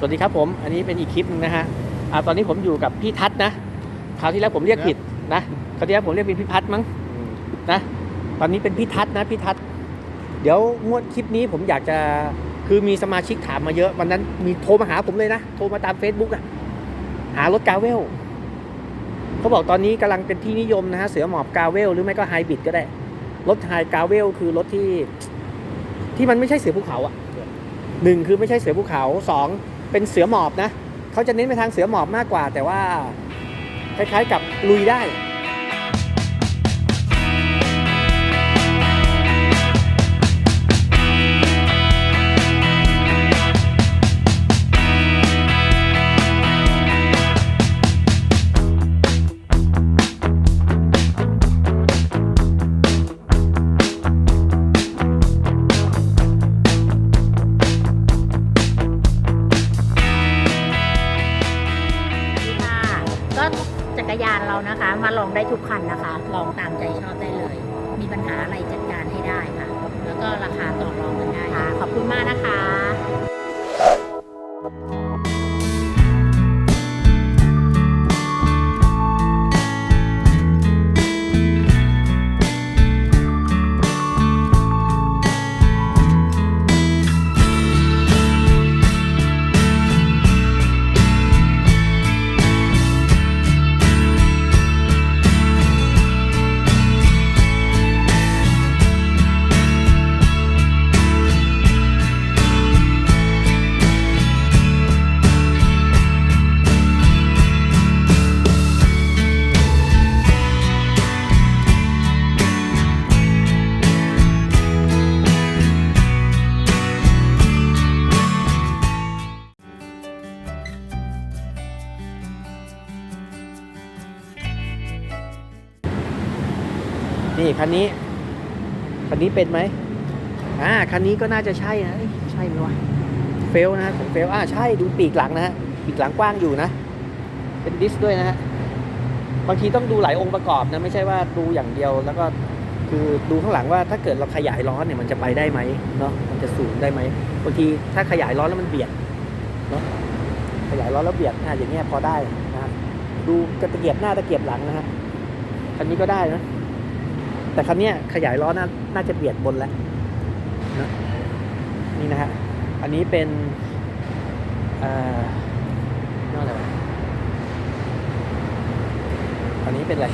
สวัสดีครับผม อันนี้เป็นอีกคลิปหนึงนะฮะอ่าตอนนี้ผมอยู่กับพี่ทัศน์นะ คราวที่แล้วผมเรียกผิดนะคราวที่แล้วผมเรียกเป็นพี่พัฒน์มั้งนะ ตอนนี้เป็นพี่ทัศน์นะพี่ทัศน์เดี๋ยวงวดคลิปนี้ผมอยากจะคือมีสมาชิกถามมาเยอะวันนั้นมีโทรมาหาผมเลยนะโทรมาตาม Facebook อะหารถกาเวลเขาบอกตอนนี้กำลังเป็นที่นิยมนะฮะเสือหมอบกาเวลหรือไม่ก็ไฮบริดก็ได้ รถไฮกาเวลคือรถที่ที่มันไม่ใช่เสือภูเขาอะหนึ่งคือไม่ใช่เสือภูเขาสอง เป็นเสือหมอบนะเขาจะเน้นไปทางเสือหมอบมากกว่า แต่ว่าคล้ายๆกับลุยได้ นเรานะคะ มาลองได้ทุกคันนะคะ ลองตามใจชอบได้เลย มีปัญหาอะไรจัดการให้ได้ค่ะ แล้วก็ราคาต่อรองกันได้ค่ะ ขอบคุณมากนะคะ คันนี้ คันนี้เป็นไหมอ่า คันนี้ก็น่าจะใช่นะ ใช่ไหมวะ เฟลนะฮะของเฟล อ่า ใช่ ดูปีกหลังนะฮะ ปีกหลังกว้างอยู่นะ เป็นดิสด้วยนะฮะ บางทีต้องดูหลายองค์ประกอบนะ ไม่ใช่ว่าดูอย่างเดียว แล้วก็คือดูข้างหลังว่าถ้าเกิดเราขยายล้อเนี่ยมันจะไปได้ไหมเนาะ มันจะสูงได้ไหมบางทีถ้าขยายล้อแล้วมันเบียด เนาะ ขยายล้อแล้วเบียดอ่าอย่างเงี้ยพอได้นะฮะ ดูกระตะเกียบหน้าตะเกียบหลังนะฮะ คันนี้ก็ได้นะ แต่คันนี้ขยายล้อน่าน่าจะเบียดบนแล้วนะนี่นะฮะ อันนี้เป็นอ่อเรียกว่าอะไรอันนี้เป็นอะไร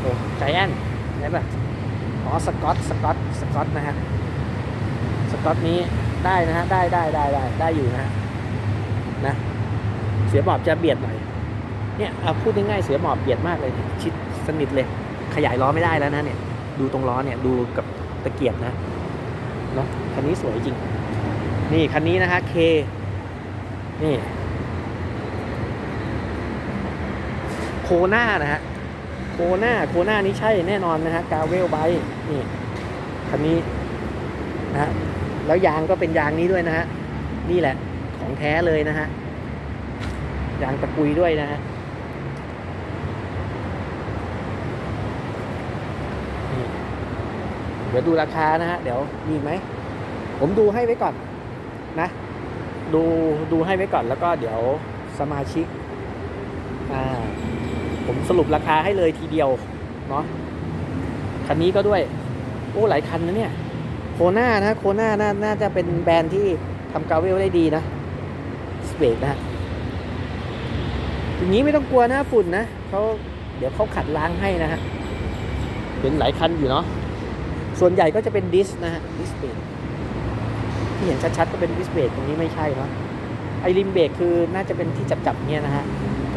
โอ้ใจแอนใช่ป่ะอ๋อสกอตสกอตสกอตนะฮะ สกอตนี้ได้นะฮะ ได้ได้ได้ได้ได้อยู่นะฮะนะเสือหมอบจะเบียดหน่อย เนี่ยเอาพูดง่ายๆเสือหมอบเบียดมากเลย ชิดสนิทเลย ขยายล้อไม่ได้แล้วนะเนี่ย ดูตรงล้อเนี่ยดูกับตะเกียบนะเนาะคันนี้สวยจริง นี่คันนี้นะฮะเคนี่โคหน่านะฮะโคหน่าโคหน่านี้ใช่แน่นอนนะฮะกาเวลไบนี่คันนี้นะฮะแล้วยางก็เป็นยางนี้ด้วยนะฮะนี่แหละของแท้เลยนะฮะยางตะกุยด้วยนะฮะ นี่ เดี๋ยวดูราคานะฮะ เดี๋ยวมีไหม ผมดูให้ไว้ก่อนนะ ดูดูให้ไว้ก่อนแล้วก็เดี๋ยวสมาชิก อ่า ผมสรุปราคาให้เลยทีเดียว เนาะ คันนี้ก็ด้วย โอ้ หลายคันนะเนี่ย โคน่านะโคน่าน่าน่าจะเป็นแบรนด์ที่ทำกาเวลได้ดีนะสเปกนะฮะอย่างนี้ไม่ต้องกลัวนะฝุ่นนะเขาเดี๋ยวเขาขัดล้างให้นะฮะ เป็นหลายคันอยู่เนาะ ส่วนใหญ่ก็จะเป็นดิสนะฮะดิสเบรกที่เห็นชัดๆก็เป็นดิสเบรกตรงนี้ไม่ใช่เนาะไอริมเบรกคือน่าจะเป็นที่จับๆเนี่ยนะฮะ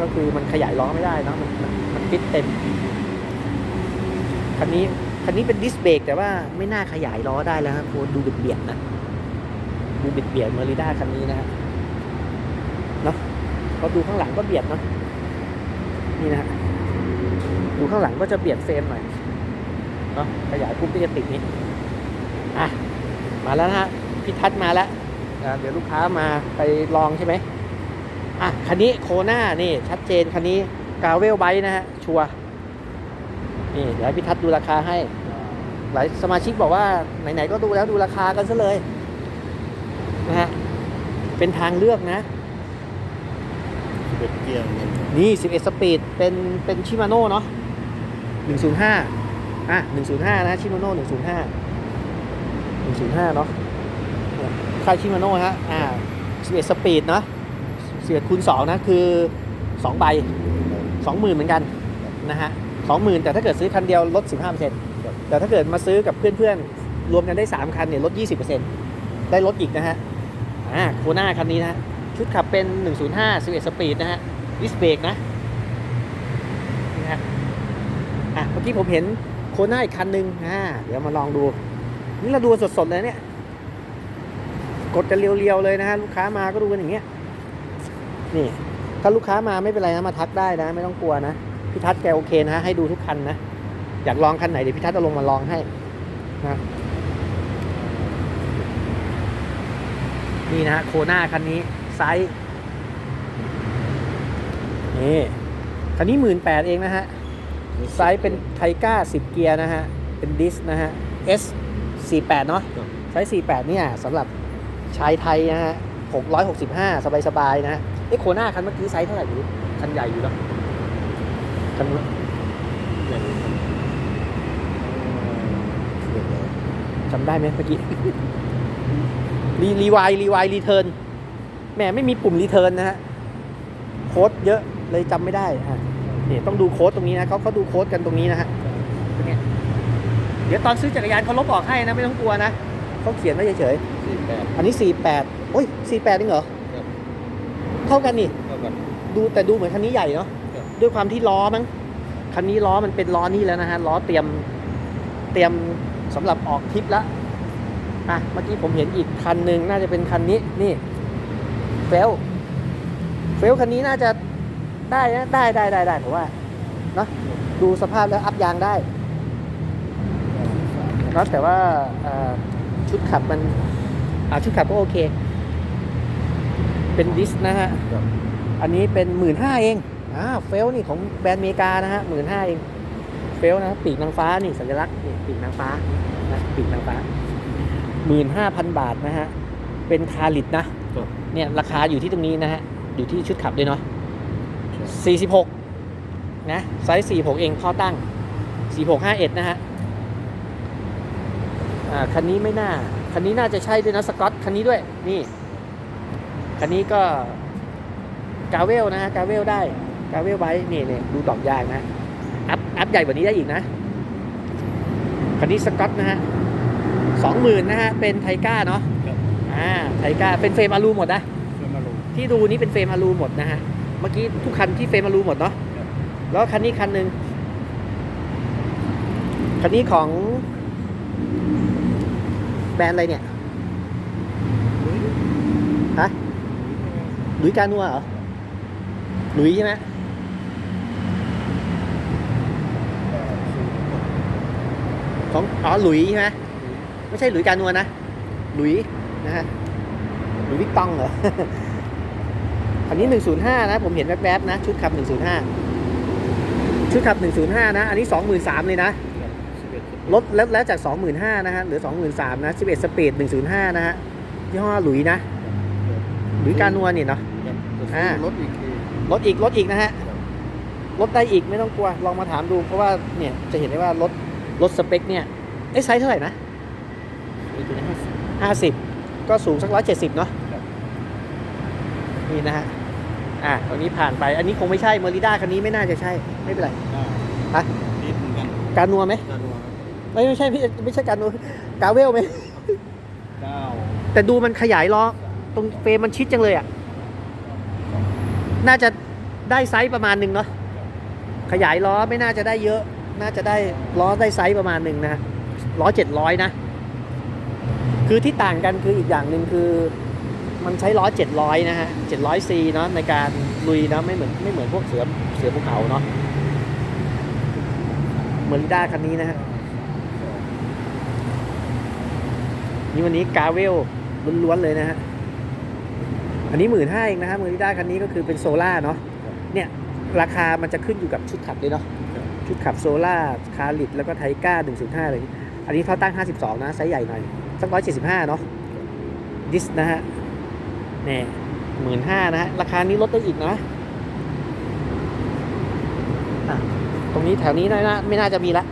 ก็คือมันขยายล้อไม่ได้เนาะมันมันมันฟิตเต็มคันนี้คันนี้เป็นดิสเบรกแต่ว่าไม่น่าขยายล้อได้แล้วครับโอ้ดูเบียดๆนะดูเบียดๆเมอริด้าคันนี้นะฮะเนาะพอดูข้างหลังก็เบียดเนาะนี่นะฮะดูข้างหลังก็จะเบียดเฟรมหน่อย เนาะขยายปุ๊บก็จะติดนี้อะมาแล้วนะฮะพี่ทัศน์มาแล้วอ่าเดี๋ยวลูกค้ามาไปลองใช่ไหมอะคันนี้โคน่านี่ชัดเจนคันนี้กาเวลไบนะฮะชัวร์นี่เดี๋ยวให้พี่ทัศน์ดูราคาให้ หลายสมาชิกบอกว่าไหนๆก็ดูแล้วดูราคากันซะเลยนะฮะเป็นทางเลือกนะสิบเอ็ดเกียร์เนี่ยนี่ 11 สปีด เป็น เป็นชิมาโน่เนาะ105 อะหนึ่งศูนย์ห้านะชิมาโน่หนึ่งศูนย์ห้าหนึ่งศูนย์ห้าเนาะค่าชิมาโน่ฮะอ่าสิบเอ็ดสปีดเนาะสิบเอ็ดคูณสองนะคือสองใบสองหมื่นเหมือนกันนะฮะสองหมื่นแต่ถ้าเกิดซื้อคันเดียวลดสิบห้าเปอร์เซ็นต์แต่ถ้าเกิดมาซื้อกับเพื่อนๆ รวมกันได้สามคันเนี่ยลดยี่สิบเปอร์เซ็นต์ได้ลดอีกนะฮะอ่าโคน่าคันนี้นะชุดขับเป็นหนึ่งศูนย์ห้าสปีดนะฮะวิสเบรกนะนะฮะอะเมื่อกี้ผมเห็น โคน่าอีกคันหนึ่งอ่าเดี๋ยวมาลองดู นี่เราดูสดๆเลยเนี่ย กดกันเรียวๆเลยนะฮะลูกค้ามาก็ดูกันอย่างเงี้ย นี่ ถ้าลูกค้ามาไม่เป็นไรนะมาทักได้นะ ไม่ต้องกลัวนะพี่ทัศน์แกโอเคนะฮะให้ดูทุกคันนะอยากลองคันไหนเดี๋ยวพี่ทัศน์เอาลงมาลองให้นะนี่นะฮะโคน่าคันนี้ไซส์นี่คันนี้หมื่นแปดเองนะฮะ ไซส์เป็นไทก้า 10 เกียร์นะฮะ เป็นดิสนะฮะ S 48 เนาะไซส์ 48 เนี่ยสำหรับชายไทยนะฮะ 665 สบายๆ นะฮะเอ้โคน่าคันเมื่อกี้ไซส์เท่าไหร่อยู่คันใหญ่อยู่เนอะคันนู้นอย่างนี้ครับเรียบร้อยจำได้ไหมเมื่อกี้รีรีวายรีวายรีเทิร์นแหมไม่มีปุ่มรีเทิร์นนะฮะโค้ดเยอะเลยจำไม่ได้อะ นี่ต้องดูโค้ดตรงนี้นะเขาเขาดูโค้ดกันตรงนี้นะฮะตรงเนี้ยเดี๋ยวตอนซื้อจักรยานเขาลบออกให้นะไม่ต้องกลัวนะเขาเขียนไว้เฉยสี่แปดๆอันนี้ 48โอ้ย48นี่เหรอครับเท่ากันนี่เท่ากันดูแต่ดูเหมือนคันนี้ใหญ่เนาะครับด้วยความที่ล้อมั้งคันนี้ล้อมันเป็นล้อนี่แล้วนะฮะล้อเตรียมเตรียมสำหรับออกทริปละอะเมื่อกี้ผมเห็นอีกคันหนึ่งน่าจะเป็นคันนี้นี่เฟลเฟลคันนี้น่าจะ ได้นะได้ได้ได้ได้ผมว่าเนอะดูสภาพแล้วอัพยางได้เนอะแต่ว่าเอ่อชุดขับมันอ่าชุดขับก็โอเค เป็นดิสนะฮะครับอันนี้เป็นหมื่นห้าเองอ่าเฟลนี่ของแบรนด์อเมริกานะฮะหมื่นห้าเอง เฟลนะปีกนางฟ้านี่สัญลักษณ์นี่ปีกนางฟ้านะปีกนางฟ้าหมื่นห้าพันบาทนะฮะ เป็นคาลิดนะครับเนี่ยราคาอยู่ที่ตรงนี้นะฮะ อยู่ที่ชุดขับด้วยเนาะ ใช่สี่สิบหกนะ ไซส์สี่หกเองข้อตั้งสี่หกห้าเอ็ดนะฮะอ่าคันนี้ไม่น่า คันนี้น่าจะใช่ด้วยนะสกอต คันนี้ด้วย นี่ คันนี้ก็กาเวลนะฮะ กาเวลได้ กาเวลไว้นี่นี่ดูดอกยางนะ อัพ อัพใหญ่กว่านี้ได้อีกนะ คันนี้สกอตนะฮะสองหมื่นนะฮะ เป็นไทก้าเนาะครับอ่า ไทก้า เป็นเฟรมอลูหมดนะเพื่อมาลงที่ดูนี่เป็นเฟรมอลูหมดนะฮะ เมื่อกี้ทุกคันที่เฟรมอลูหมดเนาะครับแล้วคันนี้คันหนึ่งคันนี้ของ แบรนด์อะไรเนี่ยฮะหลุยส์กานัวเหรอหลุยส์ใช่ไหมของอ๋อหลุยส์ใช่ไหมไม่ใช่หลุยส์กานัวนะหลุยส์นะฮะหลุยส์วิกตองเหรอ คันนี้ 105 นะ ผมเห็นแวบๆนะ ชุดขับ 105 ชุดขับ 105 นะ อันนี้ 23,000เลยนะครับสิบเอ็ดลดแล้วแล้วจาก 25,000 นะฮะเหลือ 23,000 นะ 11 สปีด 105 นะฮะยี่ห้อหลุยนะ หลุยการนัวนี่เนาะครับจะอ่าซื้อรถอีกทีลดอีกลดอีกนะฮะครับลดได้อีกไม่ต้องกลัว ลองมาถามดู เพราะว่าเนี่ยจะเห็นได้ว่าลดลดสเปคเนี่ยเอ้ไซส์เท่าไหร่นะไอ้ตัวนี้ห้าสิบ50ก็สูงสัก170เนาะครับนี่นะฮะ อะตอนนี้ผ่านไป อันนี้คงไม่ใช่เมอริด้าคันนี้ไม่น่าจะใช่ ไม่เป็นไรอ่าฮะนิดเหมือนกันการนัวไหมจานวครับไม่ไม่ใช่พี่ไม่ใช่การนัวกาเวลไหมเก้าแต่ดูมันขยายล้อตรงเฟรมมันชิดจังเลยอะ น่าจะได้ไซส์ประมาณหนึ่งเนาะ ขยายล้อไม่น่าจะได้เยอะ น่าจะได้ล้อได้ไซส์ประมาณหนึ่งนะฮะล้อเจ็ดร้อยนะ คือที่ต่างกันคืออีกอย่างหนึ่งคือ มันใช้ล้อเจ็ดร้อยนะฮะเจ็ดร้อยซีเนาะในการลุยนะไม่เหมือนไม่เหมือนพวกเสือเสือภูเขาเนาะเหมือริด้าคันนี้นะฮะนี่วันนี้กาเวลล้วนๆเลยนะฮะอันนี้หมื่นห้าเองนะฮะเมอริด้าคันนี้ก็คือเป็นโซล่าเนาะเนี่ยราคามันจะขึ้นอยู่กับชุดขับด้วยเนาะชุดขับโซล่าคาริดแล้วก็ไทก้า105เลยอันนี้เขาตั้ง 52 นะไซส์ใหญ่หน่อยสัก175 เนาะดิสนะฮะ นี่หมื่นห้านะฮะ ราคานี้ลดได้อีกนะตรงนี้แถวนี้น่าไม่น่าจะมีละ